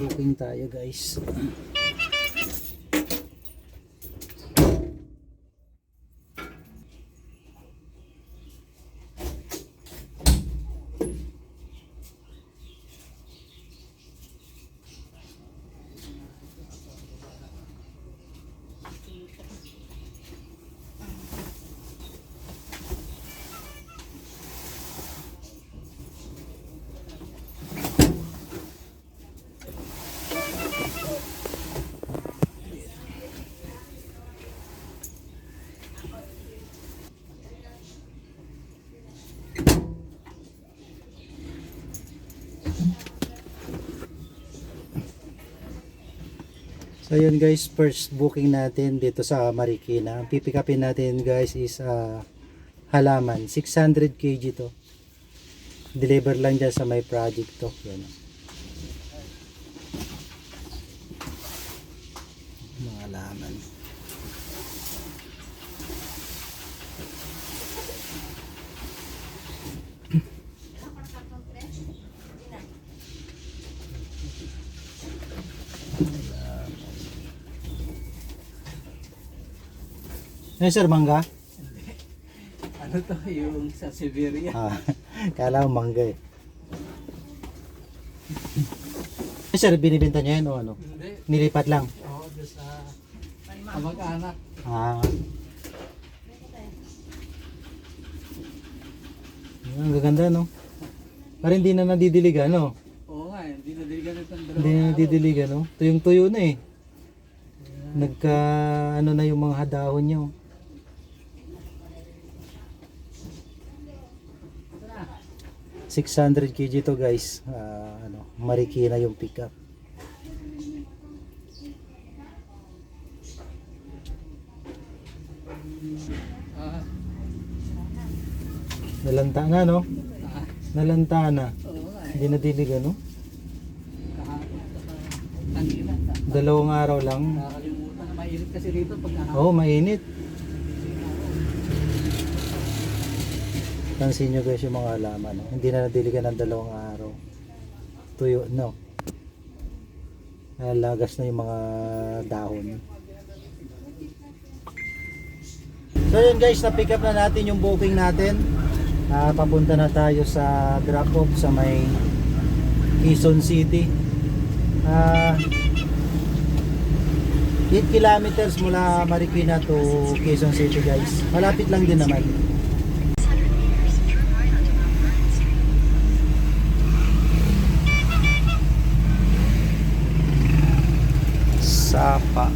booking tayo guys. So yun guys, first booking natin dito sa Marikina. Ang pipick upin natin guys is ah, halaman. 600 kg to. Deliver lang dyan sa may project to. Yan. Mga halaman. Ano sir, mangga? Ano to, yung sa Siberia? Ah, kala ko mangga eh. Eh, sir, binibenta niya yan o ano? Hindi. Nilipat lang. Oo, doon sa kamag-anak. Ah. Ang gaganda no? Parang hindi na nadidiligan no? Oo nga, hindi na din ganito ang Hindi na nadidiligan no? Tuyong tuyo na eh. Nagka ano na yung mga dahon niya ...600 kg to guys... Ah, ano, Marikina yung pickup... Ah, Nalanta na no? ah, Nalanta na... ...hindi nadiligan no? Kahapon, saka tangina. Dalawang araw lang... Nakakalimutan na mainit kasi rito pag oh, mainit. Pansin nyo guys yung mga halaman. No? Hindi na nadiligan ng dalawang araw. Tuyo, no? Nalagas na yung mga dahon. So yun guys, na-pick up na natin yung booking natin. Ah, papunta na tayo sa drop off sa may Quezon City. Ah, 8 kilometers mula Marikina to Quezon City guys. Malapit lang din naman. 八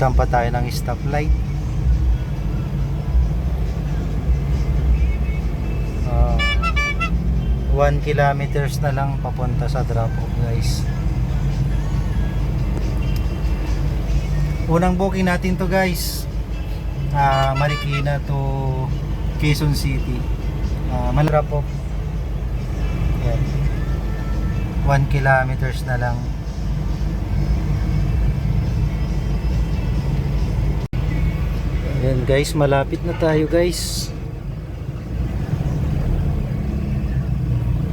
Butan pa tayo ng stoplight. Ah, 1 kilometers na lang papunta sa drop off guys. Unang booking natin to guys. Ah, Marikina to Quezon City. Ah, mal-drop off. Yan. 1 kilometers na lang. Ayan guys, malapit na tayo guys.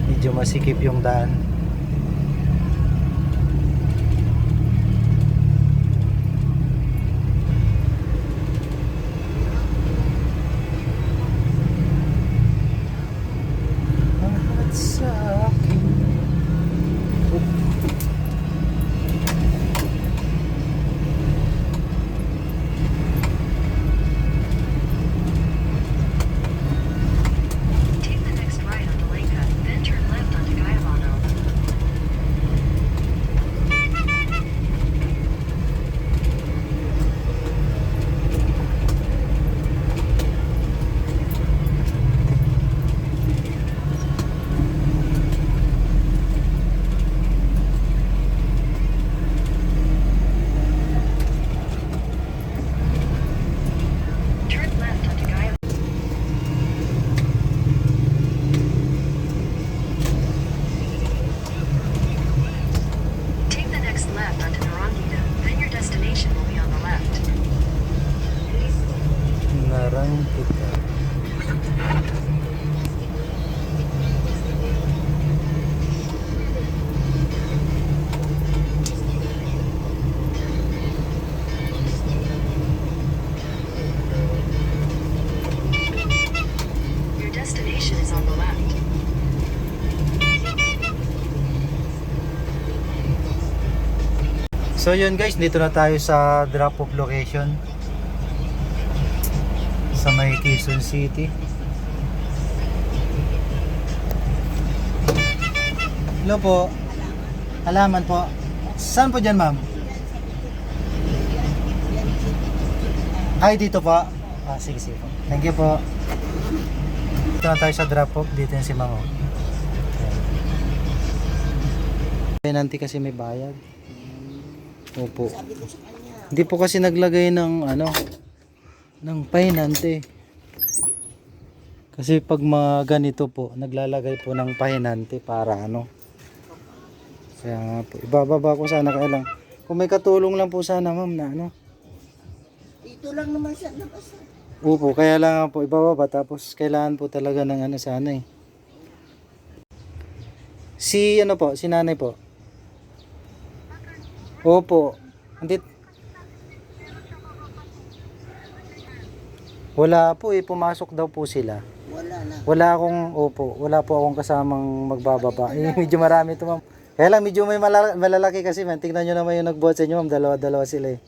Medyo masikip yung daan. So yun guys, dito na tayo sa drop off location sa may Quezon City. Hello po. Halaman po. Saan po dyan ma'am? Ay, dito po. Ah, sige, sige po. Thank you po. Dito na tayo sa drop off. Dito yung si Mango. Penalty kasi may bayad. Opo. Hindi po kasi naglagay ng ano ng pahinante. Kasi pag mga ganito po, naglalagay po ng pahinante para ano. Kaya nga po, ibababa ko sana kaya lang. Kung may katulong lang po sana ma'am na ano. Dito lang naman siya nabasa. Opo, kaya lang po ibababa tapos kailangan po talaga ng ano sana eh. Si ano po, si nanay po. Opo. Hindi Wala po eh, pumasok daw po sila. Wala na. Wala akong, opo, wala po akong kasamang magbababa. Eh, medyo marami ito ma'am. Kaya lang, medyo may malala- malalaki kasi man. Tingnan nyo naman yung nagbuhat sa inyo ma'am, dalawa-dalawa sila eh.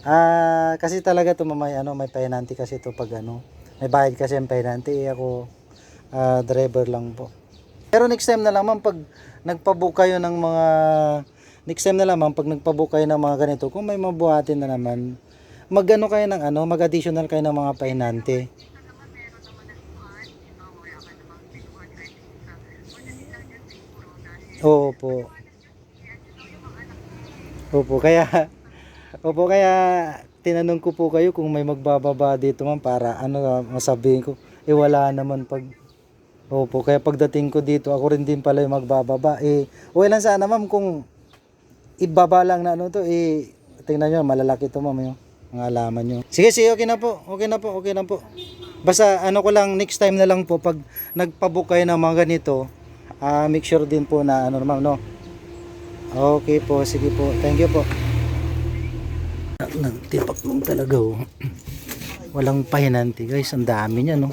Ah, kasi talaga to may ano, may penalty kasi to pag ano. May bayad kasi ang penalty. Eh, ako ah, driver lang po. Pero next time na lang ma'am pag nagpabook kayo ng mga next time na lang ma'am pag nagpabook kayo ng mga ganito, kung may mabuhatin na naman, magano kayo ng ano, mag-additional kayo ng mga penalty. Opo. Opo, kaya Opo, kaya tinanong ko po kayo kung may magbababa dito ma'am para ano masabihin ko. Eh wala naman pag Opo, kaya pagdating ko dito, ako rin din pala yung magbababa. Eh, okay lang sana ma'am kung ibaba lang na ano to, eh, tingnan nyo, malalaki to ma'am yung mga alaman nyo. Sige, sige, okay na po, okay na po, okay na po. Basta ano ko lang, next time na lang po, pag nagpabook kayo ng mga ganito, ah make sure din po na ano ma'am, no? Okay po, sige po, thank you po. Nagtipaklong talaga oh. Walang pahinanti guys, ang dami niya no.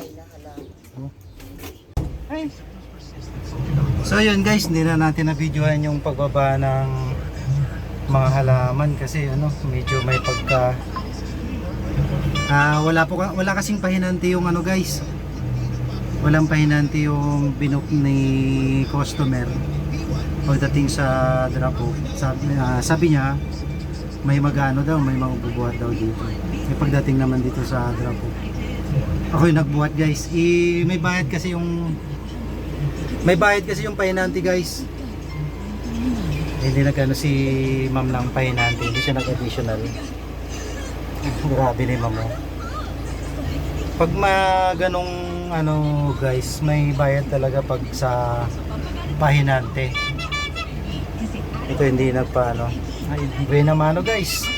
So yun guys, hindi na natin na-videohan yung pagbaba ng mga halaman kasi ano, medyo may pagka Ah, wala po wala kasing pahinanti yung ano guys. Walang pahinanti yung binook ni customer pagdating sa drop off. Sabi, ah, sabi niya may magano daw, may mabubuhat daw dito. May pagdating naman dito sa drop off. Ako yung nagbuhat guys. I, may bayad kasi yung may bayad kasi yung pahinanti guys. Hindi nagano si ma'am ng pahinanti. Hindi siya nag-additional. Grabe ni ma'am. oh. Pag ma ganong ano guys, may bayad talaga pag sa pahinante. Ito hindi nagpa ano. Ay, buena mano guys.